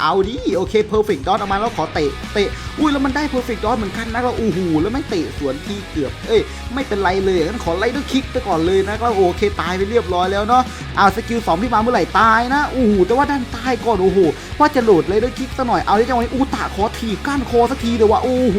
เอาดิโอเคเพอร์เฟกต์ดอทออกมาแล้วขอเตะเตะอุ้ยแล้วมันได้เพอร์เฟกต์ดอทเหมือนกันนะเราโอ้โหแล้วไม่เตะสวนทีเกือบเอ้ยไม่เป็นไรเลยงั้นขอไล่ด้วยคิกไปก่อนเลยนะเราโอเคตายไปเรียบร้อยแล้วเนาะเอาสกิลสองพี่มาเมื่อไหร่ตายนะโอ้โหแต่ว่าด้านตายก่อนโอ้โหว่าจะโหลดเลยด้วยคิกซะหน่อยเอาที่จังหวะนี้อูตะขอถีบก้านคอสักทีเดี๋ยวว่าโอ้โห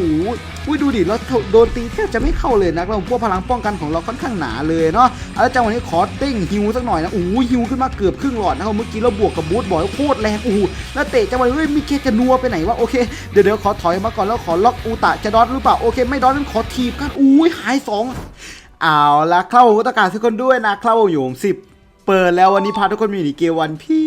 อุ้ยดูดิแล้วโดนตีแทบจะไม่เข้าเลยนะเราพวกพลังป้องกันของเราค่อนข้างหนาเลยเนาะอาแล้วจังหวะนี้ขอเต้งฮิวสักหน่อยนะโอ้โหฮิวขึ้นมาเกือบครึ่งหลอดนะครับเมื่อกี้เราบวกกับบูทบอยโคตรแรงโอ้โหแล้วเตะจังหวะนี้เฮ้ยมิเคจะนัวไปไหนวะโอเคเดี๋ยวเดี๋ยวขอถอยมาก่อนแล้วขอล็อกอูตะจะดอทหรือเปล่าโอเค ไม่ดอทนั้นขอทีบกันอุ้ยหายสองเอาละครับผมต้องการทุกคนด้วยนะครับผมอยู่สิบเปิดแล้ววันนี้พาทุกคนมาอยู่ในเกวันพี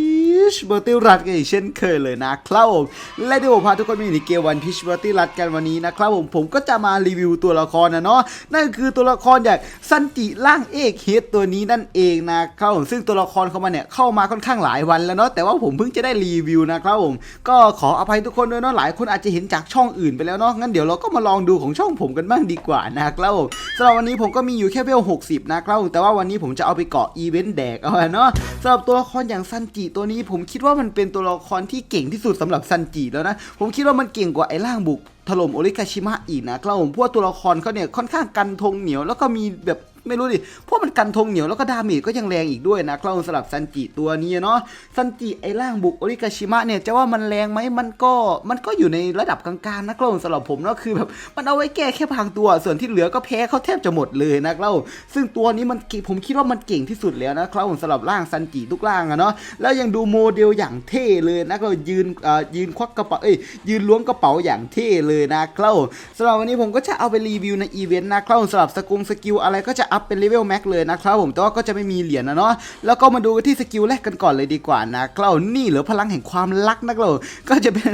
ชเบอร์ตี้รัดกันอีกเช่นเคยเลยนะครับผมและที่ผมพาทุกคนมาอยู่ในเกมวันพีชเบอร์ตี้รัดกันวันนี้นะครับผมผมก็จะมารีวิวตัวละครนะเนาะนั่นคือตัวละครอย่างซันจิล่างเอกเฮดตัวนี้นั่นเองนะครับผมซึ่งตัวละครเขามาเนี่ยเข้ามาค่อนข้างหลายวันแล้วเนาะแต่ว่าผมเพิ่งจะได้รีวิวนะครับผมก็ขออภัยทุกคนด้วยเนาะหลายคนอาจจะเห็นจากช่องอื่นไปแล้วเนาะงั้นเดี๋ยวเราก็มาลองดูของช่องผมกันบ้างดีกว่านะครับผมสำหรับวันนี้ผมก็มีอยู่แค่เวล60 นะครับผมแต่ว่าวันนี้ผมจะเอาไปเกาะอีเวนต์แดกเอาเนาะสำหรับตัวละครอย่างซันจิตัวนี้ผมคิดว่ามันเป็นตัวละครที่เก่งที่สุดสำหรับซันจิแล้วนะ ผมคิดว่ามันเก่งกว่าไอ้ร่างบุกถล่มโอริกาชิมะอีกนะครับผมเพราะว่าตัวละครเขาเนี่ยค่อนข้างกันทงเหนียวแล้วก็มีแบบ ไม่รู้ดิ เพราะมันกันทงเหนียวแล้วก็ดาเมจก็ยังแรงอีกด้วยนะครับสำหรับซันจิตัวนี้เนาะ ซันจิไอ้ร่างบุกโอริกาชิมะเนี่ยจะว่ามันแรงไหมมันก็มันก็อยู่ในระดับกลางๆนะครับสำหรับผมเนาะคือแบบมันเอาไว้แก้แค่พางตัว ส่วนที่เหลือก็แพ้เขาแทบจะหมดเลยนะครับซึ่งตัวนี้มันผมคิดว่ามันเก่งที่สุดแล้วนะครับสำหรับร่างซันจิทุกร่างอะเนาะ แล้วยังดูโมเดลอย่างเท่เลยนะครับยืนอ่อยืนควักกระเป๋าเอ้ยยืนล้วงกระเป๋าอย่างเท่เลยนะครับสำหรับวันนี้ผมก็จะเอาไปรีวิวในอีเวนต์นะครับสำหรับสกุลสกิลอะไรก็จะอัพเป็นเลเวลแม็กเลยนะครับผมแต่ว่าก็จะไม่มีเหรียญนะเนาะแล้วก็มาดูที่สกิลแรกกันก่อนเลยดีกว่านะครับนี่เหลือพลังแห่งความรักนะครับก็จะเป็น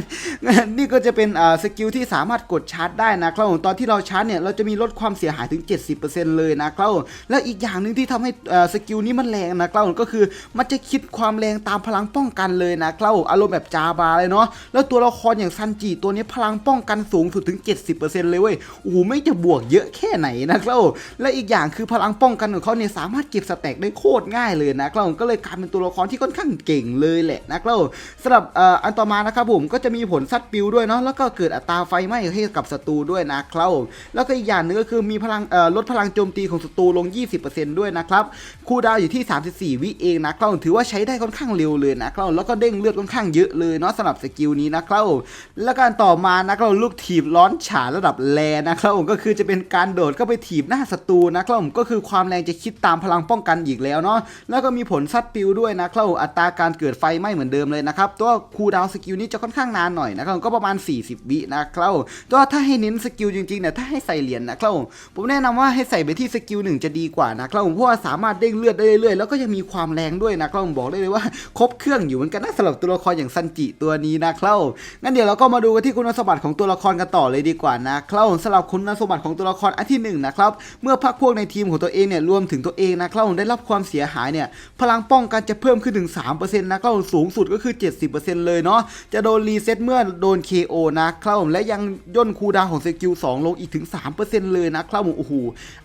นี่ก็จะเป็นอ่าสกิลที่สามารถกดชาร์จได้นะครับผมตอนที่เราชาร์จเนี่ยเราจะมีลดความเสียหายถึง 70%เลยนะครับแล้วอีกอย่างหนึ่งที่ทำให้อ่าสกิลนี้มันแรงนะครับก็คือมันจะคิดความแรงตามพลังป้องกันเลยนะครับอารมณ์แบบจาบาเลยเนาะแล้วตัวละครอย่างซันจิตัวนี้พลังป้องกันสูงสุดถึง 70%เลยเว้ยโอ้โหไม่จะบวกเยอะแค่ไหนนะครับและอีกอย่างคือพลังป้องกันของเขาเนี่ยสามารถเก็บสแต็กได้โคตรง่ายเลยนะครับผมก็เลยกลายเป็นตัวละครที่ค่อนข้างเก่งเลยแหละนะครับสำหรับอ,อันต่อมานะครับผมก็จะมีผลซัดปิวด้วยเนาะแล้วก็เกิดอัตราไฟไหม้ให้กับศัตรูด้วยนะครับแล้วก็อีกอย่างหนึงก็คือมีพลังลดพลังโจมตีของศัตรูลง 20%ด้วยนะครับคูดาวอยู่ที่ 34 วิเองนะครับถือว่าใช้ได้ค่อนข้างเร็วเลยนะครับแล้วก็เด้งเลือดค่อนข้างเยอะเลยเนาะสำหรับสกิลนี้นะครับแล้วการต่อมานะครับลูกถีบร้อนฉาระดับแรนะครับผมก็คือจะเป็นการโดดเข้าไปถีบหน้าศัตรูนะครับผมก็ก็คือความแรงจะคิดตามพลังป้องกันอีกแล้วเนาะแล้วก็มีผลซัดปิวด้วยนะครับอัตราการเกิดไฟไหม้เหมือนเดิมเลยนะครับตัวคูลดาวสกิลนี้จะค่อนข้างนานหน่อยนะครับก็ประมาณ 40 วินะครับตัวถ้าให้เน้นสกิลจริงๆเนี่ยถ้าให้ใส่เหรียญนะครับผมแนะนำว่าให้ใส่ไปที่สกิลหนึ่งจะดีกว่านะครับเพราะว่าสามารถเด้งเลือดได้เรื่อยๆแล้วก็ยังมีความแรงด้วยนะครับผมบอกได้เลยว่าครบเครื่องอยู่เหมือนกันนะสำหรับตัวละครอย่างซันจิตัวนี้นะครับงั้นเดี๋ยวเราก็มาดูกันที่คุณสมบัติของตัวละครกันต่อเลยดีกว่านะครับสำหรับคุณสมบัติของตัวละครอันที่หนึ่งนะครับเมื่อพักพวกในทีมของตัวเองเนี่ยรวมถึงตัวเองนะครับได้รับความเสียหายเนี่ยพลังป้องกันจะเพิ่มขึ้นถึง 3%นะครับสูงสุดก็คือ 70%เลยเนาะจะโดนรีเซ็ตเมื่อโดน KO นะครับและยังย่นคูดาวของสกิล2ลงอีกถึง 3%เลยนะครับโอ้โห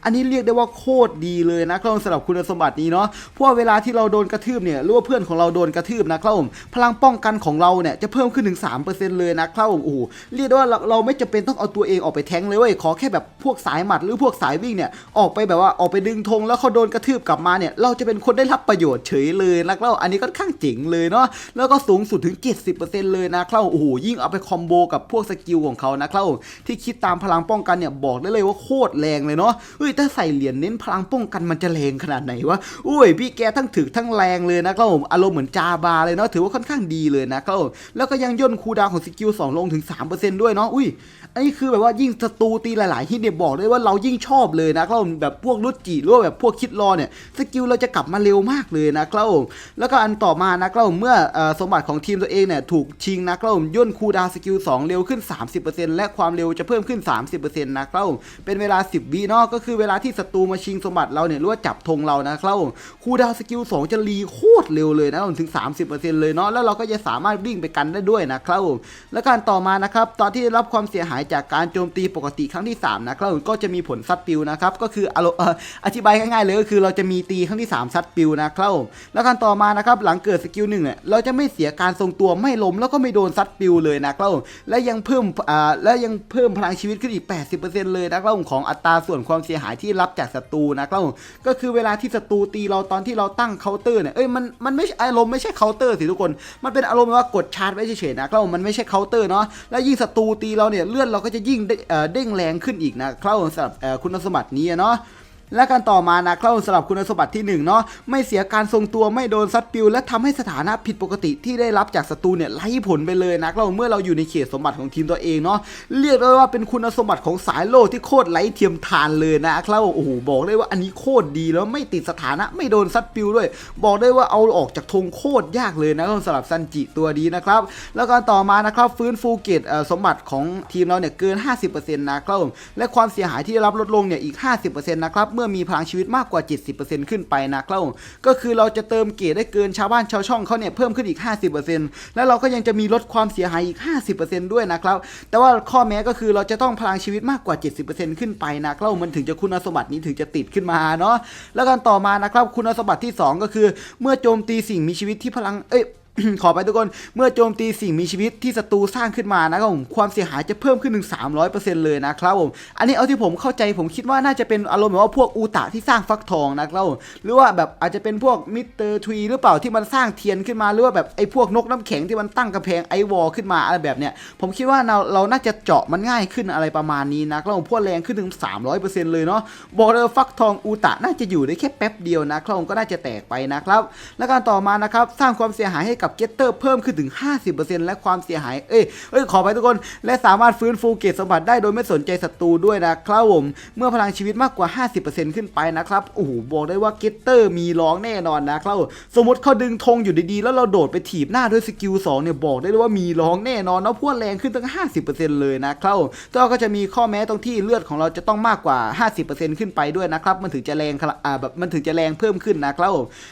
อันนี้เรียกได้ว่าโคตรดีเลยนะครับสำหรับคุณสมบัตินี้เนาะเพราะเวลาที่เราโดนกระทืบเนี่ยหรือว่าเพื่อนของเราโดนกระทืบนะครับผมพลังป้องกันของเราเนี่ยจะเพิ่มขึ้นถึง 3%เลยนะครับผมโอ้โหเรียกได้ว่าเราเราไม่จำเป็นต้องเอาตัวเองออกไปแทงเลยเว้ยขอแค่แบบพวกสายหมัดหรือพวกสายวิ่งเนี่ยออกไปแบบว่าออกไปดึงธงแล้วเขาโดนกระทืบกลับมาเนี่ย เราจะเป็นคนได้รับประโยชน์เฉยเลยนะครับอันนี้ค่อนข้างเจ๋งเลยเนาะแล้วก็สูงสุดถึง 70%เลยนะครับโอ้โหยิ่งเอาไปคอมโบกับพวกสกิลของเขานะครับที่คิดตามพลังป้องกันเนี่ยบอกได้เลยว่าโคตรแรงเลยเนาะเฮ้ยถ้าใส่เหรียญเน้นพลังป้องกันมันจะแรงขนาดไหนวะอุ้ยพี่แกทั้งถึกทั้งแรงเลยนะครับผมอารมณ์เหมือนจาบาเลยเนาะถือว่าค่อนข้างดีเลยนะครับแล้วก็ยังย่นคูดาวของสกิล2ลงถึง 3%ด้วยเนาะอุ้ยอันนี้คือแบบว่ายิ่งศัตรูตีหลาย ๆ ฮิตเนี่ยบอกเลยว่าเรายิ่งชอบเลยนะครับแบบพวกรุดจีหรือว่าแบบพวกคิดรอเนี่ยสกิลเราจะกลับมาเร็วมากเลยนะครับผมแล้วก็อันต่อมานะครับผมเมื่ออสมบัติของทีมตัวเองเนี่ยถูกชิงนะครับผมย่นคูดาวสกิล2เร็วขึ้น 30%และความเร็วจะเพิ่มขึ้น 30%นะครับผมเป็นเวลา 10วิเนาะก็คือเวลาที่ศัตรูมาชิงสมบัติเราเนี่ยหรือว่าจับธงเรานะครับผมคูดาวสกิล2จะรีโคตรเร็วเลยนะครับถึง 30%เลยเนาะแล้วเราก็จะสามารถวิ่งไปกันได้ด้วยนะครับผมแล้วการต่อมานะครับตอนที่ได้รับความเสียหายจากการโจมตีปกติครั้งที่3นะครับก็จะมีผลซัดปิวนะครับก็คืออารมณ์เอธิบายง่ายๆเลยก็คือเราจะมีตีครั้งที่ 3 ซัดปิวนะครับผมแล้วการต่อมานะครับหลังเกิดสกิลหนึ่งเนี่ยเราจะไม่เสียการทรงตัวไม่ล้มแล้วก็ไม่โดนซัดปิวเลยนะครับผมและยังเพิ่มอ่าและยังเพิ่มพลังชีวิตขึ้นอีก 80%เลยนะครับผมของอัตราส่วนความเสียหายที่รับจากศัตรูนะครับผมก็คือเวลาที่ศัตรูตีเราตอนที่เราตั้งเคาน์เตอร์เนี่ยเอ้ยมันมันไม่ใช่อารมณ์ไม่ใช่เคาน์เตอร์สิทุกคน มันเป็นอารมณ์ว่ากดชาร์จไว้เฉยๆนะครับผมมันไม่ใช่เคาน์เตอร์เนาะแล้วยิ่งศัตรูตีเราเนี่ยเลื่อนเราก็จะยิ่งเด้งแรงขึ้นอีกนะครับผมสำหรับคุณสมบัตินี้เนาะ และการต่อมานะครับสำหรับคุณสมบัติที่1เนาะไม่เสียการทรงตัวไม่โดนซัดปิว และทำให้สถานะผิดปกติที่ได้รับจากศัตรูเนี่ยไร้ผลไปเลยนะครับเมื่อเราอยู่ในเขตสมบัติของทีมตัวเองเนาะเรียกได้ว่าเป็นคุณสมบัติของสายโลที่โคตรไร้เทียมทานเลยนะครับโอ้โหบอกได้ว่าอันนี้โคตรดีแล้วไม่ติดสถานะไม่โดนซัดปิวด้วย บอกได้ว่าเอาออกจากธงโคตรยากเลยนะครับสำหรับซันจิตัวดีนะครับแล้วการต่อมานะครับฟื้นฟูเกตสมบัติของทีมเราเนี่ยเกิน 50%นะครับและความเสียหายที่ได้รับลดลงเนี่ยอีก 50%นะครับเมื่อมีพลังชีวิตมากกว่า 70%ขึ้นไปนะครับก็คือเราจะเติมเกตได้เกินชาวบ้านชาวช่องเขาเนี่ยเพิ่มขึ้นอีก 50%แล้วเราก็ยังจะมีลดความเสียหายอีก 50%ด้วยนะครับแต่ว่าข้อแม้ก็คือเราจะต้องพลังชีวิตมากกว่า 70%ขึ้นไปนะครับมันถึงจะคุณสมบัตินี้ถึงจะติดขึ้นมาเนาะแล้วกันต่อมานะครับคุณสมบัติที่ 2 ก็คือ เมื่อโจมตีสิ่งมีชีวิตที่พลังเอ้ย ขอไปทุกคนเมื่อโจมตีสิ่งมีชีวิตที่ศัตรูสร้างขึ้นมานะครับผมความเสียหายจะเพิ่มขึ้นถึง 300%เลยนะครับผมอันนี้เอาที่ผมเข้าใจผมคิดว่าน่าจะเป็นอารมณ์แบบว่าพวกอูตะที่สร้างฟักทองนะครับผมหรือว่าแบบอาจจะเป็นพวกมิสเตอร์ทรีหรือเปล่าที่มันสร้างเทียนขึ้นมาหรือว่าแบบไอ้พวกนกน้ำแข็งที่มันตั้งกระแพงไอวอลขึ้นมาอะไรแบบเนี้ยผมคิดว่าเราเราน่าจะเจาะมันง่ายขึ้นอะไรประมาณนี้นะครับผมพวกแรงขึ้นถึง 300%เลยเนาะบอกเลยฟักทองอูตะน่าจะอยู่ได้แค่แป๊บเดียวนะครับผมก็น่าจะแตกไปนะครับ และการต่อมานะครับสร้างความเสียหายให้กับเกตเตอร์เพิ่มขึ้นถึง 50%และความเสียหาย เอ้ยเอ้ย ขอไปทุกคน และสามารถฟื้นฟูเกตสมบัติได้โดยไม่สนใจศัตรูด้วยนะครับผม เมื่อพลังชีวิตมากกว่า 50%ขึ้นไปนะครับ โอ้โห บอกได้ว่าเกตเตอร์มีร้องแน่นอนนะครับ สมมติเขาดึงธงอยู่ดีๆ แล้วเราโดดไปถีบหน้าด้วยสกิล2เนี่ย บอกได้เลยว่ามีร้องแน่นอนเนาะพวกแรงขึ้นตั้ง 50%เลยนะครับแต่ว่าก็จะมีข้อแม้ตรงที่เลือดของเราจะต้องมากกว่า 50%ขึ้นไปด้วยนะครับมันถึงจะแรงอ่าแบบมันถึงจะแรงเพิ่มขึ้นนะครับ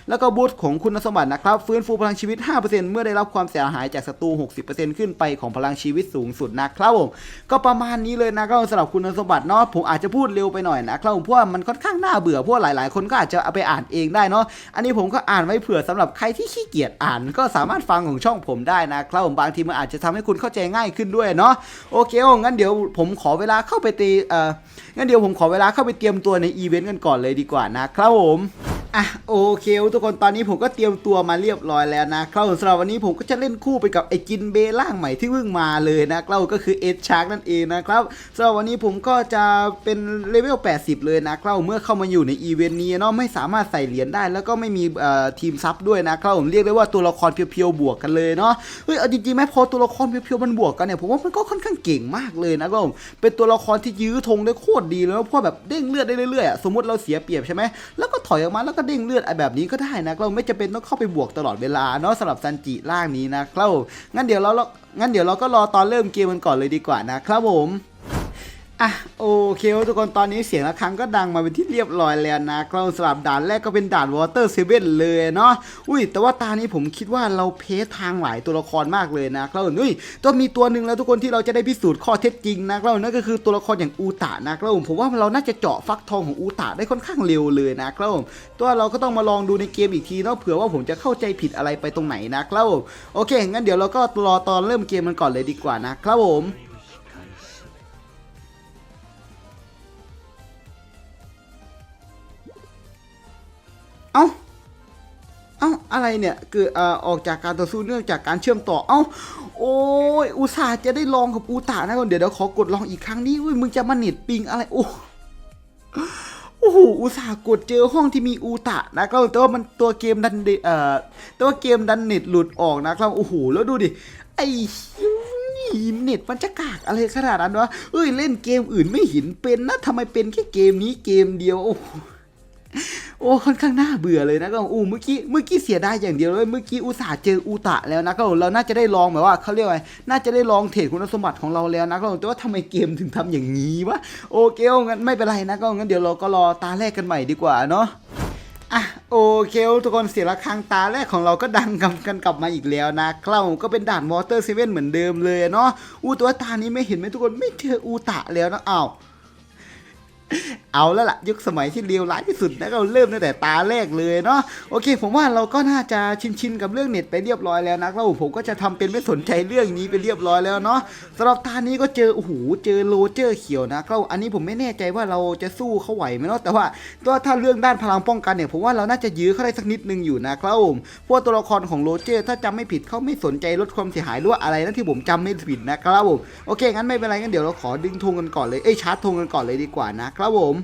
แล้วก็บูสต์ของคุณสมบัตินะครับฟื้นฟูพลังชีวิต5เมื่อได้รับความเสียหายจากศัตรู 60%ขึ้นไปของพลังชีวิตสูงสุดนะครับผมก็ประมาณนี้เลยนะครับสำหรับคุณสมบัติเนาะผมอาจจะพูดเร็วไปหน่อยนะครับผมเพราะว่ามันค่อนข้างน่าเบื่อเพราะว่าหลาย ๆ คนก็อาจจะเอาไปอ่านเองได้เนาะอันนี้ผมก็อ่านไว้เผื่อสำหรับใครที่ขี้เกียจอ่าน ก็สามารถฟังของช่องผมได้นะครับผมบางทีมันอาจจะทำให้คุณเข้าใจง่ายขึ้นด้วยเนาะโอเคโอ้งั้นเดี๋ยวผมขอเวลาเข้าไปตีเอ่องั้นเดี๋ยวผมขอเวลาเข้าไปเตรียมตัวในอีเวนต์กันก่อนเลยดีกว่านะครับผม อะโอเคทุกคนตอนนี้ผมก็เตรียมตัวมาเรียบร้อยแล้วนะครับสำหรับวันนี้ผมก็จะเล่นคู่ไปกับไอ้จินเบร่างใหม่ที่เพิ่งมาเลยนะครับก็คือเอชชาร์กนั่นเองนะครับสำหรับวันนี้ผมก็จะเป็นเลเวล 80 เลยนะครับเมื่อเข้ามาอยู่ในอีเวนต์นี้เนาะไม่สามารถใส่เหรียญได้ แล้วก็ไม่มีเอ่อทีมซับด้วยนะครับผมเรียกได้ว่าตัวละครเพียวๆบวกกันเลยเนาะเฮ้ยเอาจริงๆแม้พอตัวละครเพียวๆมันบวกกันเนี่ยผมว่ามันก็ค่อนข้างเก่งมากเลยนะครับผมเป็นตัวละครที่ยื้อธงได้โคตรดีเลยนะเพราะแบบเด้งเลือดได้เรื่อยๆสมมติเราเสียเปรียบใช่ไหมแล้วก็ถอยออกมาแล้วก็เด้งเลือดไอแบบนี้ก็ได้นะเราไม่จำเป็นต้องเข้าไปบวกตลอดเวลาเนาะสำหรับซันจิร่างนี้นะครับงั้นเดี๋ยวเรางั้นเดี๋ยวเราก็รอตอนเริ่มเกมมันก่อนเลยดีกว่านะครับผม อะโอเคทุกคนตอนนี้เสียงะระฆังก็ดังมาเป็นที่เรียบร้อยแล้วนะครับสำหรับด่านแรกก็เป็นด่านวอเตอร์เซเว่นเลยเนาะอุ้ย แต่ว่าตานี้ผมคิดว่าเราเพสทางหลายตัวละครมากเลยนะครับอุ้ยต้องมีตัวหนึ่งแล้วทุกคนที่เราจะได้พิสูจน์ข้อเท็จจริงนะครับนั่นก็คือตัวละครอย่างอูตะนะครับผมผมว่าเราน่าจะเจาะฟักทองของอูตะได้ค่อนข้างเร็วเลยนะครับตัวเราก็ต้องมาลองดูในเกมอีกทีเนาะเผื่อว่าผมจะเข้าใจผิดอะไรไปตรงไหนนะครับโอเคงั้นเดี๋ยวเราก็รอตอนเริ่มเกมมันก่อนเลยดีกว่านะครับผม อะไรเนี่ยคืออ่อออกจากการต่อสู้เนื่องจากการเชื่อมต่อ เอ้า โอ้ยอุตส่าห์จะได้ลองกับอูตานะก่อนเดี๋ยวเดี๋ยวขอกดลองอีกครั้งนี้อุ้ยมึงจะมาเน็ตปิงอะไรโอ้โอ้โหอุตส่าห์กดเจอห้องที่มีอูตะนะครับแต่ว่ามันตัวเกมดันเดเอ่อแต่ว่าเกมดันเน็ตหลุดออกนะครับโอ้โหแล้วดูดิไอ้นี่เน็ตมันจะกากอะไรขนาดนั้นวะเอ้ยเล่นเกมอื่นไม่เห็นเป็นนะทำไมเป็นแค่เกมนี้เกมเดียวโอ้ โอ้ค่อนข้างน่าเบื่อเลยนะก็อู้เมื่อกี้เมื่อกี้เสียดายอย่างเดียวเลยเมื่อกี้อุตส่าห์เจออูตะแล้วนะก็เราน่าจะได้ลองแบบว่าเขาเรียกว่าน่าจะได้ลองเทรดคุณสมบัติของเราแล้วนะก็แต่ว่าทำไมเกมถึงทำอย่างนี้วะโอเคงั้นไม่เป็นไรนะก็งั้นเดี๋ยวเราก็รอตาแรกกันใหม่ดีกว่าเนาะอะโอเคทุกคนเสียงระฆังตาแรกของเราก็ดังกันกันกลับมาอีกแล้วนะคราก็เป็นด่านวอเตอร์เซเว่นเหมือนเดิมเลยเนาะอูตัวตานี้ไม่เห็นไหมทุกคนไม่เจออูตะแล้วนะอ้าว เอาแล้วล่ะยุคสมัยที่เลวร้ายที่สุดนะก็เริ่มตั้งแต่ตาแรกเลยเนาะโอเค ผมว่าเราก็น่าจะชินๆกับเรื่องเน็ตไปเรียบร้อยแล้วนะแล้วผมก็จะทำเป็นไม่สนใจเรื่องนี้ไปเรียบร้อยแล้วเนาะสำหรับตานี้ก็เจอโอ้โหเจอโรเจอร์เขียวนะก็อันนี้ผมไม่แน่ใจว่าเราจะสู้เขาไหวไหมเนาะแต่ว่าตัวถ้าเรื่องด้านพลังป้องกันเนี่ยผมว่าเราน่าจะยื้อเขาได้สักนิดนึงอยู่นะครับผมพว่าตัวละครของโรเจอร์ถ้าจำไม่ผิดเขาไม่สนใจลดความเสียหายหรือว่าอะไรนะที่ผมจำไม่ผิดนะครับผมโอเคงั้นไม่เป็นไรงั้นเดี๋ยวเราขอดึงธงกันก่อนเลยเอ้ยชาร์จธงกันก่อนเลยดีกว่านะครับผม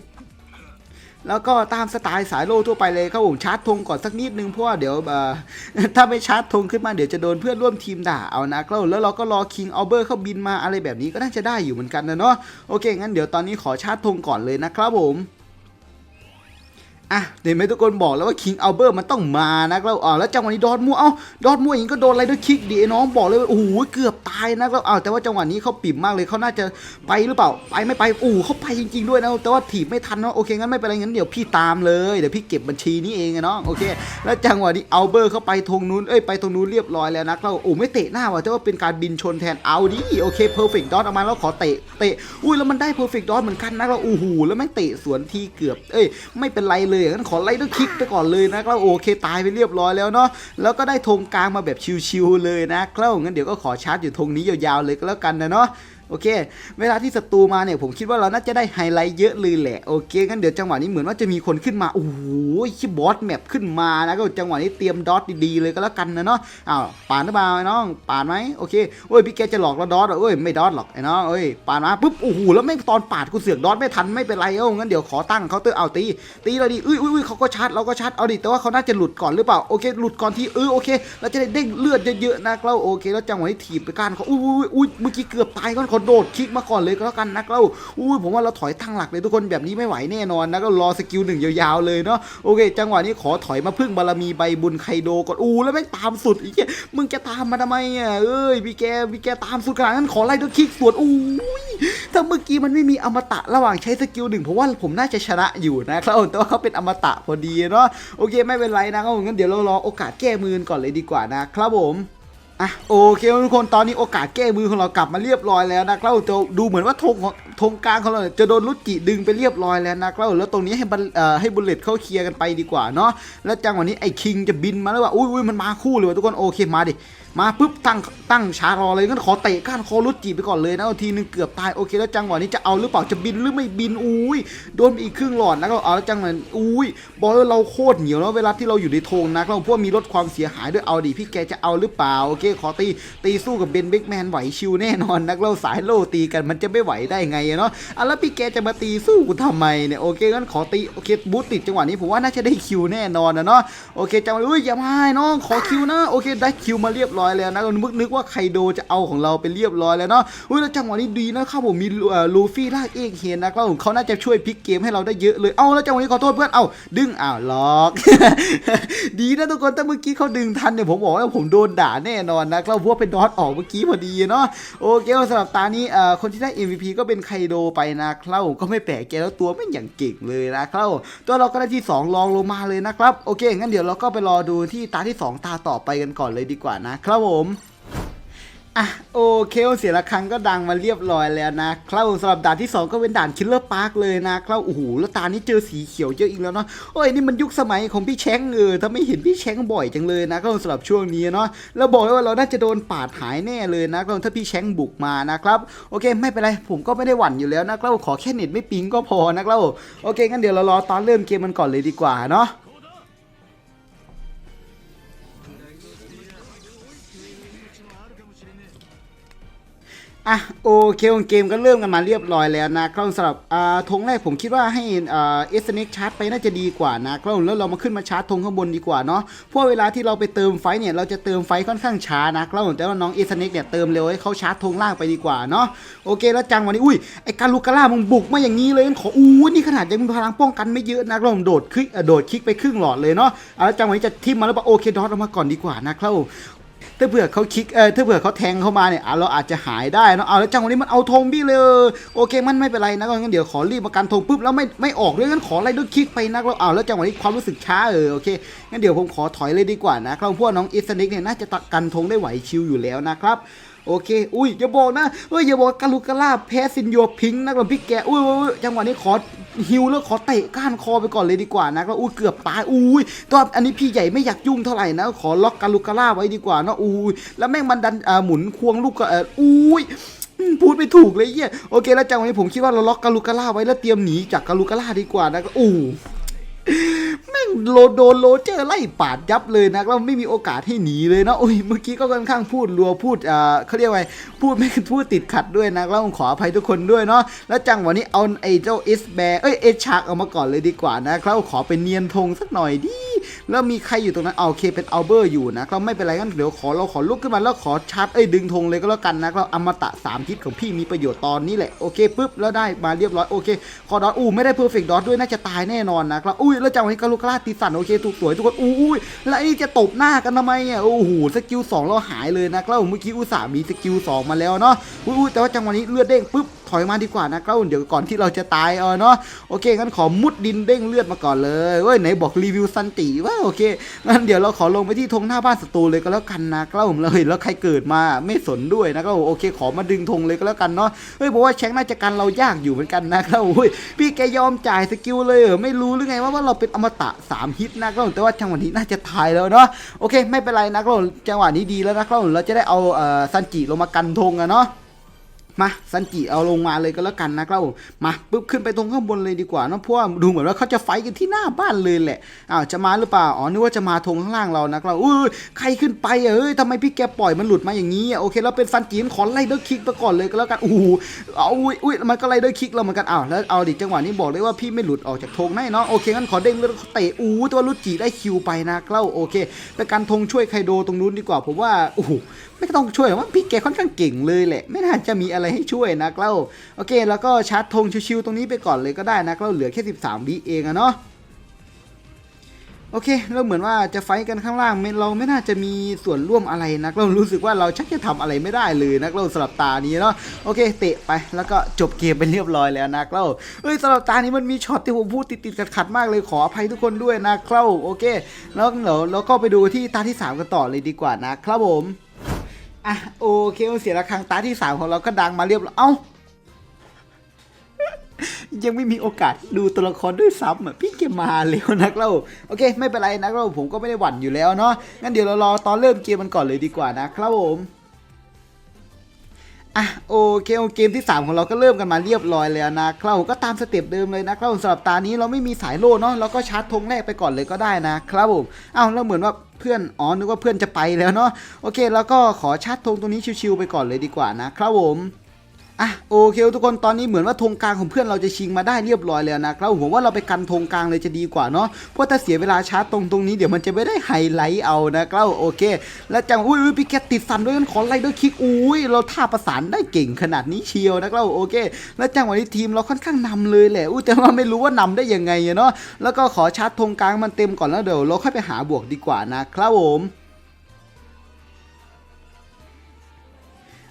แล้วก็ตามสไตล์สายโลทั่วไปเลยครับผมชาร์จธงก่อนสักนิดนึงเพราะว่าเดี๋ยวถ้าไม่ชาร์จธงขึ้นมาเดี๋ยวจะโดนเพื่อนร่วมทีมด่าเอานะครับแล้วเราก็รอคิงเอาเบอร์เข้าบินมาอะไรแบบนี้ก็น่าจะได้อยู่เหมือนกันนะเนาะโอเคงั้นเดี๋ยวตอนนี้ขอชาร์จธงก่อนเลยนะครับผม อะเห็นไหมทุกคนบอกแล้วว่าคิงเอาเบอร์มันต้องมานะแล้วอ๋อแล้วจังหวะนี้ดอทมัวเอ้าดอทมัวเองก็โดนอะไรด้วยคิกดีไอ้น้องบอกเลยว่าโอ้โหเกือบตายนะแล้วอ้าวแต่ว่าจังหวะนี้เขาปิ่มมากเลยเขาน่าจะไปหรือเปล่าไปไม่ไปโอ้เขาไปจริง ๆด้วยนะแต่ว่าถีบไม่ทันเนาะโอเคงั้นไม่เป็นไรงั้นเดี๋ยวพี่ตามเลยเดี๋ยวพี่เก็บบัญชีนี้เองอะเนาะโอเค แล้วจังหวะนี้เอาเบอร์เขาไปทงนู้นเอ้ยไปตรงนู้นเรียบร้อยแล้วนะเราโอ้ไม่เตะหน้าว่ะแต่ว่าเป็นการบินชนแทนเอาดิโอเคเพอร์เฟกต์ดอทออกมาแล้วขอเตะเตะอุ้ยแล้วมันได้เพอร์เฟกต์ดอทเหมือนกันนะเราโอ้โหแล้วแม่เตะสวนทีเกือบเอ้ยไม่เป็นไรเลยยงั้นขอไล่ด้วยคิกไปก่อนเลยนะเราโอเคตายไปเรียบร้อยแล้วเนาะแล้วก็ได้ธงกลางมาแบบชิวๆเลยนะครับงั้นเดี๋ยวก็ขอชาร์จอยู่ธงนี้ยาวๆเลยก็แล้วกันนะเนาะ โอเค เวลาที่ศัตรูมาเนี่ยผมคิดว่าเราน่าจะได้ไฮไลท์เยอะเลยแหละ โอเคงั้นเดี๋ยวจังหวะนี้เหมือนว่าจะมีคนขึ้นมา โอ้โหชิบอสแมปขึ้นมานะก็จังหวะนี้เตรียมดอทดีๆเลยก็แล้วกันนะเนาะ อ้าวปานหรือเปล่าไอ้น้องปานไหมโอเคโอ้ยพี่แกจะหลอกเราดอทเหรอเอ้ยไม่ดอทหรอกไอ้น้องเอ้ยปานมาปุ๊บโอ้โหแล้วไม่ตอนปาดกูเสือกดอทไม่ทันไม่เป็นไรเอ้างั้นเดี๋ยวขอตั้งเคาน์เตอร์เอาตีตีเลยดิอุ้ยอุ้ยอุ้ยเขาก็ชาร์จเราก็ชาร์จเอาดิแต่ว่าเขาน่าจะหลุดก่อนหรือเปล่าโอเคหลุดก่อนที่เออโอเคเราจะได้เด้งเลือดเยอะๆนะเราโอเคแล้วจังหวะนี้ถีบไปก้านเขาอุ้ยอุ้ยอุ้ยเมื่อกี้เกือบตายก็เขาโดดคลิกมาก่อนเลยก็แล้วกันนะเราอุ้ยผมว่าเราถอยตั้งหลักเลยทุกคนแบบนี้ไม่ไหวแน่นอนนะก็รอสกิลหนึ่งยาวๆเลยเนาะโอเค จังหวะนี้ขอถอยมาพึ่งบารมีใบบุญไคโดก่อนอู้แล้วแม่งตามสุดอีกมึงจะตามมาทำไมอะเอ้ยพี่แกพี่แกตามสุดขนาดนั้นขอไล่ด้วยคลิกสวนอู้ยถ้าเมื่อกี้มันไม่มีอมตะระหว่างใช้สกิลหนึ่งเพราะว่าผมน่าจะชนะอยู่นะครับแต่ว่าเขาเป็นอมตะพอดีเนาะโอเคไม่เป็นไรนะครับผมงั้นเดี๋ยวเรารอโอกาสแก้มือก่อนเลยดีกว่านะครับผม อะโอเคทุกคนตอนนี้โอกาสแก้มือของเรากลับมาเรียบร้อยแล้วนะครับจะดูเหมือนว่าธงของธงกลางของเราจะโดนลุจิดึงไปเรียบร้อยแล้วนะครับแล้วตรงนี้ให้บัลเอ่อให้บุลเลตเข้าเคลียร์กันไปดีกว่าเนาะแล้วจังหวะนี้ไอ้คิงจะบินมาแล้วว่าอุ้ยอุ้ยมันมาคู่เลยว่ะทุกคนโอเคมาดิมาปุ๊บตั้งตั้งชาร์รอเลยงั้นขอเตะก้านคอรุดจีบไปก่อนเลยนะทีนึงเกือบตายโอเคแล้วจังหวะนี้จะเอาหรือเปล่าจะบินหรือไม่บินอุ้ยโดนอีกครึ่งหลอดนะก็เอาแล้วจังหวะอุ้ยบอกเลยเราโคตรเหนียวแล้วเวลาที่เราอยู่ในธงนะเราพวกมีลดความเสียหายด้วยเอาดิพี่แกจะเอาหรือเปล่าโอเคขอตีตีสู้กับเบนเบกแมนไหวชิวแน่นอนนักเราสายโลตีกันมันจะไม่ไหวได้ไงเนาะอะแล้วพี่แกจะมาตีสู้กูทำไมเนี่ยโอเคงั้นขอตีโอเคบูทติดจังหวะนี้ผมว่าน่าจะได้คิวแน่นอนนะเนาะโอเคจังหวะอุ้ยอย่ามาให้น้องขอคิวนะโอเคได้คิวมาเรียบร้อยแล้วนะนึกนึกว่าไคโดจะเอาของเราไปเรียบร้อยแล้วเนาะอุ้ยแล้วจังหวะนี้ดีนะครับผมมีลูฟี่ลากเอกเห็นนะครับผมเขาน่าจะช่วยพลิกเกมให้เราได้เยอะเลยเอาแล้วจังหวะนี้ขอโทษเพื่อนเอาดึงอ้าวล็อก ดีนะทุกคนถ้าเมื่อกี้เขาดึงทันเนี่ยผมบอกว่าผมโดนด่าแน่นอนนะครับเพราะว่าเป็นดอทออกเมื่อกี้พอดีเนาะโอเคสำหรับตานี้คนที่ได้ MVP ก็เป็นไคโดไปนะครับผมก็ไม่แปลกใจแล้วตัวไม่อย่างเก่งเลยนะครับตัวเราก็ได้ที่ 2 รองลงมาเลยนะครับ โอเคงั้นเดี๋ยวเราก็ไปรอดูที่ตาที่ 2 ตาต่อไปกันก่อนเลยดีกว่านะครับครับผมอะโอเคเสียงระฆังก็ดังมาเรียบร้อยแล้วนะครับสำหรับด่านที่ 2 ก็เป็นด่านคิลเลอร์พาร์คเลยนะครับโอ้โหแล้วตานี้เจอสีเขียวเยอะอีกแล้วเนาะโอ้ยนี่มันยุคสมัยของพี่แช้งเออถ้าไม่เห็นพี่แช้งบ่อยจังเลยนะครับสำหรับช่วงนี้เนาะแล้วบอกเลยว่าเราน่าจะโดนปาดหายแน่เลยนะครับถ้าพี่แช้งบุกมานะครับโอเคไม่เป็นไรผมก็ไม่ได้หวั่นอยู่แล้วนะครับขอแค่เน็ตไม่ปิงก็พอนะครับโอเคงั้นเดี๋ยวเรารอตอนเริ่มเกมมันก่อนเลยดีกว่าเนาะ อะโอเคเกมก็เริ่มกันมาเรียบร้อยแล้วนะครับสำหรับอ่าธงแรกผมคิดว่าให้อ่าเอสเน็กชาร์จไปน่าจะดีกว่านะครับแล้วเรามาขึ้นมาชาร์จธงข้างบนดีกว่าเนาะเพราะเวลาที่เราไปเติมไฟเนี่ยเราจะเติมไฟค่อนข้างช้านะครับแต่ว่าน้องเอสเน็กเนี่ยเติมเร็วให้เขาชาร์จธงล่างไปดีกว่าเนาะโอเคแล้วจังวันนี้อุ้ยไอการลูกกาล่ามึงบุกมาอย่างนี้เลยขออู้นี่ขนาดยังมีพลังป้องกันไม่เยอะนะเราโดดคลิกโดดคลิกไปครึ่งหลอดเลยเนาะแล้วจังวันนี้จะทิมมาแล้วปะโอเคดอทออกมาก่อนดีกว่านะครับ ถ้าเผื่อเขาคลิกเออถ้าเผื่อเขาแทงเข้ามาเนี่ยเราอาจจะหายได้เนาะเอาแล้วจังหวะนี้มันเอาธงพี่เลยโอเคมันไม่เป็นไรนะงั้นเดี๋ยวขอรีบมากันธงปุ๊บแล้วไม่ไม่ออกด้วยงั้นขอไล่ด้วยคลิกไปนะแล้วเอาแล้วจังหวะนี้ความรู้สึกช้าเออโอเคงั้นเดี๋ยวผมขอถอยเลยดีกว่านะครับพวกน้องอิสนิกเนี่ยน่าจะกันธงได้ไหวชิวอยู่แล้วนะครับ โอเค อุ้ยอย่าบอกนะเฮ้ยอย่าบอกกาลูกาล่าแพ้ซินโยพิงค์นะครับพี่แกอุ้ยอุ้ยอุ้ยจังหวะนี้ขอฮิวแล้วขอเตะก้านคอไปก่อนเลยดีกว่านะครับอุ้ยเกือบตายอุ้ยตอนอันนี้พี่ใหญ่ไม่อยากยุ่งเท่าไหร่นะ ขอล็อกกาลูกาล่าไว้ดีกว่านะอุ้ยแล้วแม่งมันดันหมุนควงลูกก็เอออุ้ยพูดไม่ถูกเลยเหี้ยโอเคแล้วจังหวะนี้ผมคิดว่าเราล็อกกาลูกาล่าไว้แล้วเตรียมหนีจากกาลูกาล่าดีกว่านะก็อู่ งโลโดนโลเจอร์ไล่ปาดยับเลยนะเราไม่มีโอกาสให้หนีเลยนะโอ้ยเมื่อกี้ก็ค่อนข้างพูดรัวพูดอ่าเขาเรียกว่าไงพูดไม่พูดติดขัดด้วยนะเราขออภัยทุกคนด้วยเนาะแล้วจังหวะนี้เอาไอ้เจ้าเอสแบร์เอ้ยเอชาร์กเอามาก่อนเลยดีกว่านะเราขอเป็นเนียนธงสักหน่อยดิแล้วมีใครอยู่ตรงนั้นเอาโอเคเป็นอัลเบอร์อยู่นะครับไม่เป็นไรงั้นเดี๋ยวขอเราขอลุกขึ้นมาแล้วขอชาร์จเอ้ยดึงธงเลยก็แล้วกันนะเราอมตะ3ทิศของพี่มีประโยชน์ตอนนี้แหละโอเคปุ๊บแล้วได้มาเรียบร้อยโอเคขอดอทอู้ไม่ได้เพอร์เฟกต์ดอทด้วยน่าจะตายแน่นอนนะครับอุ้ยแล้วจังหวะนี้กาลูกาลาตีสันโอเคถูกสวยทุกคนอุ้ยแล้วนี่จะตบหน้ากันทำไมอะโอ้โหสกิล2เราหายเลยนะแล้วเมื่อกี้อุตส่าห์มีสกิล2มาแล้วเนาะอุ้ยแต่ว่าจังหวะนี้เลือดเด้งปุ๊บ ถอยมาดีกว่านะครับเดี๋ยวก่อนที่เราจะตายเอาเนาะโอเคงั้นขอมุดดินเด้งเลือดมาก่อนเลยเว้ยไหนบอกรีวิวซันติว่าโอเคงั้นเดี๋ยวเราขอลงไปที่ธงหน้าบ้านศัตรูเลยก็แล้วกันนะครับผมเราเห็นแล้วใครเกิดมาไม่สนด้วยนะครับโอเค ขอมาดึงธงเลยก็แล้วกันเนาะเฮ้ยบอกว่าแชงน่าจะกันเรายากอยู่เหมือนกันนะครับโอ้ยพี่แกยอมจ่ายสกิลเลยเหรอไม่รู้หรือไงว่าว่าเราเป็นอมตะ 3 ฮิตนะครับแต่ว่าจังหวะนี้น่าจะตายแล้วเนาะโอเค ไม่เป็นไรนะครับจังหวะนี้ดีแล้วนะครับเราจะได้เอาเอ่อซันจิลงมากันธงอะเนาะ มาซันจิเอาลงมาเลยก็แล้วกันนะครับผมาปุ๊บขึ้นไปตรงข้างบนเลยดีกว่าเนอะเพราะว่าดูเหมือนว่าเขาจะไฟกันที่หน้าบ้านเลยแหละอ้าวจะมาหรือเปล่าอ๋อนึกว่าจะมาทงข้างล่างเรานะครับอุ้ยใครขึ้นไปอะเอ้ยทำไมพี่แกปล่อยมันหลุดมาอย่างนี้อะโอเคแล้วเป็นซันจิขอไล่เดอร์คิกไปก่อนเลยก็แล้วกันอู้หูเอาอุ้ยอุ้ยมันก็ไล่เดอร์คิกเราเหมือนกันอ้าวแล้วเอาดิจังหวะนี้บอกเลยว่าพี่ไม่หลุดออกจากธงแน่เนาะโอเคงั้นขอเด้งเลือดเตะอู้ตัวลุจิได้คิวไปนะครับโอเคเป็นการธงช่วยไคโดตรงนู้นดีกว่าผมว่าโอ้โห ไม่ต้องช่วยหรอกว่าพี่แกค่อนข้างเก่งเลยแหละ ไม่น่าจะมีอะไรให้ช่วยนะเล้าโอเค แล้วก็ชาร์จธงชิวๆตรงนี้ไปก่อนเลยก็ได้นะเล้าเหลือแค่ 13วิเองอะเนาะโอเคแล้วเหมือนว่าจะไฟกันข้างล่างเราไม่น่าจะมีส่วนร่วมอะไรนะเรารู้สึกว่าเราชักจะทำอะไรไม่ได้เลยนะเราสำหรับตานี้เนาะโอเค เตะไปแล้วก็จบเกมไปเรียบร้อยแล้วนะเราเอ้ยสำหรับตานี้มันมีช็อตที่ผมพูดติดๆขัดๆมากเลยขออภัยทุกคนด้วยนะเกล้าโอเค แล้วเดี๋ยวเราก็ไปดูที่ตาที่สามกันต่อเลยดีกว่านะครับผม อะโอเคเสียระฆังตาที่สามของเราก็ดังมาเรียบร้อยเอ้า ยังไม่มีโอกาสดูตัวละครด้วยซ้ำอะพี่เกมมาเร็วนักเล่าโอเค ไม่เป็นไรนักเล่าผมก็ไม่ได้หวั่นอยู่แล้วเนาะงั้นเดี๋ยวเรารอตอนเริ่มเกมมันก่อนเลยดีกว่านะครับผม อะโอเคเกมที่ 3 ของเราก็เริ่มกันมาเรียบร้อยแล้วนะครับผมก็ตามสเต็ปเดิมเลยนะครับผมสำหรับตานี้เราไม่มีสายโล่เนาะเราก็ชาร์จธงแรกไปก่อนเลยก็ได้นะครับผมอ้าวแล้วเหมือนว่าเพื่อนอ๋อนึกว่าเพื่อนจะไปแล้วเนาะโอเค แล้วก็ขอชาร์จธงตรงนี้ชิวๆไปก่อนเลยดีกว่านะครับผม อะโอเคทุกคนตอนนี้เหมือนว่าธงกลางของเพื่อนเราจะชิงมาได้เรียบร้อยแล้วนะครับผมว่าเราไปกันธงกลางเลยจะดีกว่าเนาะเพราะถ้าเสียเวลาชาร์จตรงตรงนี้เดี๋ยวมันจะไม่ได้ไฮไลท์เอานะครับโอเค แล้วจังอุ้ยอุ้ยพี่แกติดสันด้วยกันขอไล่ด้วยคิกอุ้ยเราท่าประสานได้เก่งขนาดนี้เชียวนะครับโอเค แล้วจังวะนี้ทีมเราค่อนข้างนำเลยแหละอุ้ยแต่ว่าไม่รู้ว่านำได้ยังไงเนาะแล้วก็ขอชาร์จธงกลางมันเต็มก่อนแล้วเดี๋ยวเราค่อยไปหาบวกดีกว่านะครับผม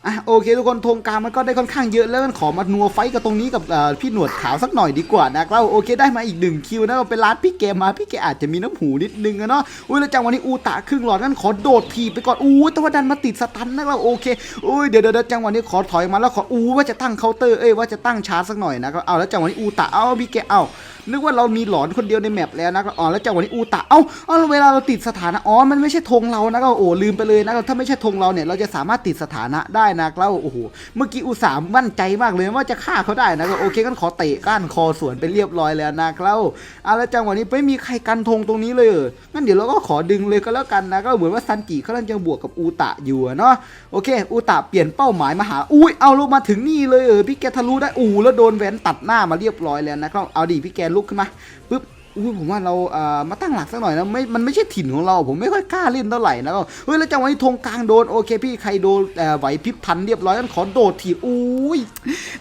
อะโอเคทุกคนธงกลางมันก็ได้ค่อนข้างเยอะแล้วกันขอมานัวไฟกับตรงนี้กับพี่หนวดขาวสักหน่อยดีกว่านะครับโอเคได้มาอีกหนึ่งคิวนะเป็นร้านพี่แกมาพี่แกอาจจะมีน้ำหูนิดนึงอะเนาะอุ้ยแล้วจังหวะนี้อูตะครึ่งหลอดงั้นขอโดดทีไปก่อนอู้แต่ว่าดันมาติดสตันนะครับโอเคอุ้ยเดี๋ยวเดี๋ยวจังหวะนี้ขอถอยมาแล้วขออู้ว่าจะตั้งเคาน์เตอร์เอ้ยว่าจะตั้งชาร์จสักหน่อยนะครับเอาแล้วจังหวะนี้อูตะเอาพี่แกเอา นึกว่าเรามีหลอนคนเดียวในแมปแล้วนะอ๋อแล้วจังหวะนี้อูตะเอ้าเอ้าแล้วเวลาเราติดสถานะอ๋อมันไม่ใช่ธงเรานะครับโอ้ลืมไปเลยนะถ้าไม่ใช่ธงเราเนี่ยเราจะสามารถติดสถานะได้นะครับโอ้โหเมื่อกี้อุตส่าห์มั่นใจมากเลยว่าจะฆ่าเขาได้นะครับโอเคกันขอเตะก้านคอสวนไปเรียบร้อยแล้วนะครับเอาแล้วจังหวะนี้ไม่มีใครกันธงตรงนี้เลยงั้นเดี๋ยวเราก็ขอดึงเลยก็แล้วกันนะก็เหมือนว่าซันจิเขากำลังจะบวกกับอูตะอยู่เนาะโอเค อูตะเปลี่ยนเป้าหมายมาหาอุ้ยเอาลงมาถึงนี่เลยเออพี่แกทะลุได้อู้แล้วโดนแหวนตัดหน้ามาเรียบร้อยแล้วนะครับเอาดิพี่แกลลุกขึ้นมาปึ๊บ อุ้ยผมว่าเราเอ่อมาตั้งหลักสักหน่อยนะไม่มันไม่ใช่ถิ่นของเรา ผมไม่ค่อยกล้าเล่นเท่าไหร่นะก็เฮ้ยแล้วจังหวะนี้ธงกลางโดนโอเคพี่ใครโดนเอ่อไหวพริบทันเรียบร้อยกันขอโดดถีบอุ้ย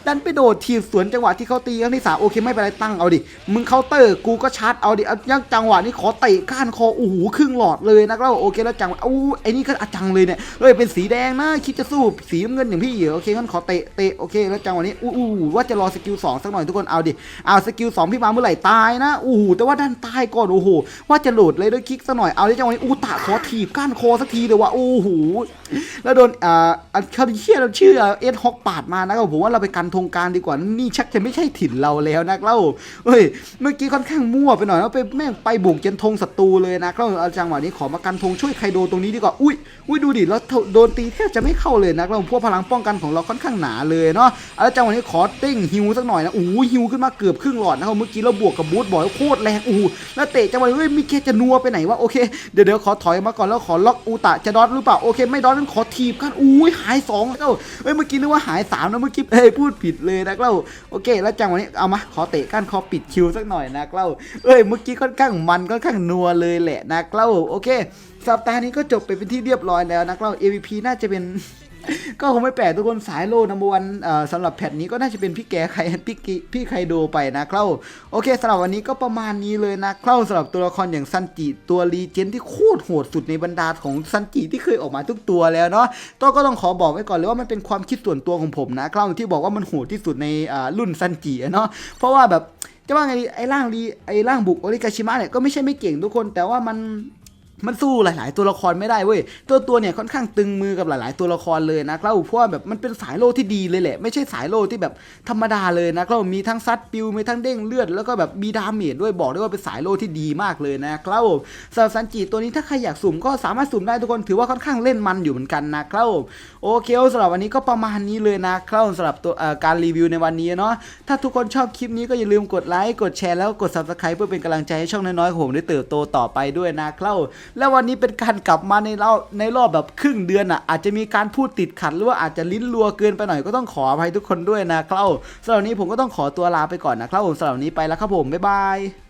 ดันไปโดดทีบสวนจังหวะที่เขาตีครั้งที่สามโอเคไม่เป็นไรตั้งเอาดิมึงเคาน์เตอร์กูก็ชาร์จเอาดิเอายังจังหวะนี้ขอเตะก้านคอโอ้โหครึ่งหลอดเลยนะครับโอเคแล้วจังหวะอู้ไอ้นี่ก็อาจังเลยเนี่ยเฮ้ยเป็นสีแดงนะคิดจะสู้สีน้ำเงินอย่างพี่เหรอโอเคงั้นขอเตะเตะโอเคแล้วจังหวะนี้อู้ว่าจะรอสกิลสองสักหน่อยทุกคนเอาดิเอาสกิลสองพี่มาเมื่อไหร่ตายนะอู้แต่ว่าด้านใตายก่อนโอ้โหว่าจะโหลดเลยด้วยคลิกสักหน่อยเอาไดิจังหวะนี้อูตะขอถีบก้านคอสักทีเลยว่ะโอ้โหแล้วโดนอ่าอันเขาเชื่อเราชื่อเอสฮอกปาดมานะครับผมว่าเราไปกันธงการดีกว่านี่ชักจะไม่ใช่ถิ่นเราแล้วนะเล่าเฮ้ยเมื่อกี้ค่อนข้างมั่วไปหน่อยแล้วไปแม่งไปบุกเจนธงศัตรูเลยนะครับเอาจังหวะนี้ขอมากันธงช่วยใคโดตรงนี้ดีกว่าอุ้ยอุ้ยดูดิแล้วโดนตีแทบจะไม่เข้าเลยนะเราพวกพลังป้องกันของเราค่อนข้างหนาเลยเนาะเอาจังหวะนี้ขอเต้งฮิวสักหน่อยนะโอ้โหฮิวขึ้นมาเกือบครึ่งหลอดนะครับเมื่อกี้เราบวกกับบูทบอยโคตรแรงโอ้โหแล้วเตะจังหวะเฮ้ยมีแค่จะนัวไปไหนวะโอเคเดี๋ยวเดี๋ยวขอถอยมาก่อนแล้วขอล็อกอูตะจะดอทหรือเปล่าโอเค ไม่ดอทนั้นขอทีบกันอุ้ยหายสองแล้วเฮ้ยเมื่อกี้นึกว่าหายสามนะเมื่อกี้เฮ้ยพูดผิดเลยนะเราโอเค แล้วจังหวะนี้เอามาขอเตะก้านคอปิดคิวสักหน่อยนะเราเอ้ยเมื่อกี้ค่อนข้างมันค่อนข้างนัวเลยแหละนะเราโอเคสัปดาห์นี้ก็จบไปเป็นที่เรียบร้อยแล้วนะเรา AVP น่าจะเป็น ก็คงไม่แปลกทุกคนสายโลนัมเบอร์วันสำหรับแพทนี้ก็น่าจะเป็นพี่แกใครพี่พี่ไครโดไปนะเล่าโอเคสำหรับวันนี้ก็ประมาณนี้เลยนะเล่าสำหรับตัวละครอย่างซันจิตัวรีเจนที่โคตรโหดสุดในบรรดาของซันจิที่เคยออกมาทุกตัวแล้วเนาะตัวก็ต้องขอบอกไว้ก่อนเลยว่ามันเป็นความคิดส่วนตัวของผมนะเล่าที่บอกว่ามันโหดที่สุดในรุ่นซันจิเนาะเพราะว่าแบบจะว่าไงดีไอ้ร่างรีไอ้ร่างบุกโอริกาชิมะเนี่ยก็ไม่ใช่ไม่เก่งทุกคน แต่ว่ามัน มันสู้หลาย ๆ ตัวละครไม่ได้เว้ยตัวตัวเนี่ยค่อนข้างตึงมือกับหลาย ๆ ตัวละครเลยนะเล่าเพราะว่าแบบมันเป็นสายโลที่ดีเลยแหละ ไม่ใช่สายโลที่แบบธรรมดาเลยนะเล่ามีทั้งซัดปิวมีทั้งเด้งเลือดแล้วก็แบบมีดาเมจด้วยบอกได้ว่าเป็นสายโลที่ดีมากเลยนะเล่าสำหรับซันจิตัวนี้ถ้าใครอยากสุ่มก็สามารถสุ่มได้ทุกคนถือว่าค่อนข้างเล่นมันอยู่เหมือนกันนะเล่าโอเคสำหรับวันนี้ก็ประมาณนี้เลยนะเล่าสำหรับตัวการรีวิวในวันนี้เนาะถ้าทุกคนชอบคลิปนี้ก็อย่าลืมกดไลค์กดแชร์แล้วกด subscribe เพื่อเป็นกำลังใจให้ช่องน้อยๆของผมได้เติบโตต่อไปด้วยนะเล่า และวันนี้เป็นการกลับมาในเราในรอบแบบครึ่งเดือนอะอาจจะมีการพูดติดขัดหรือว่าอาจจะลิ้นรัวเกินไปหน่อยก็ต้องขออภัยทุกคนด้วยนะครับสำหรับนี้ผมก็ต้องขอตัวลาไปก่อนนะครับผมสำหรับนี้ไปแล้วครับผมบ๊ายบาย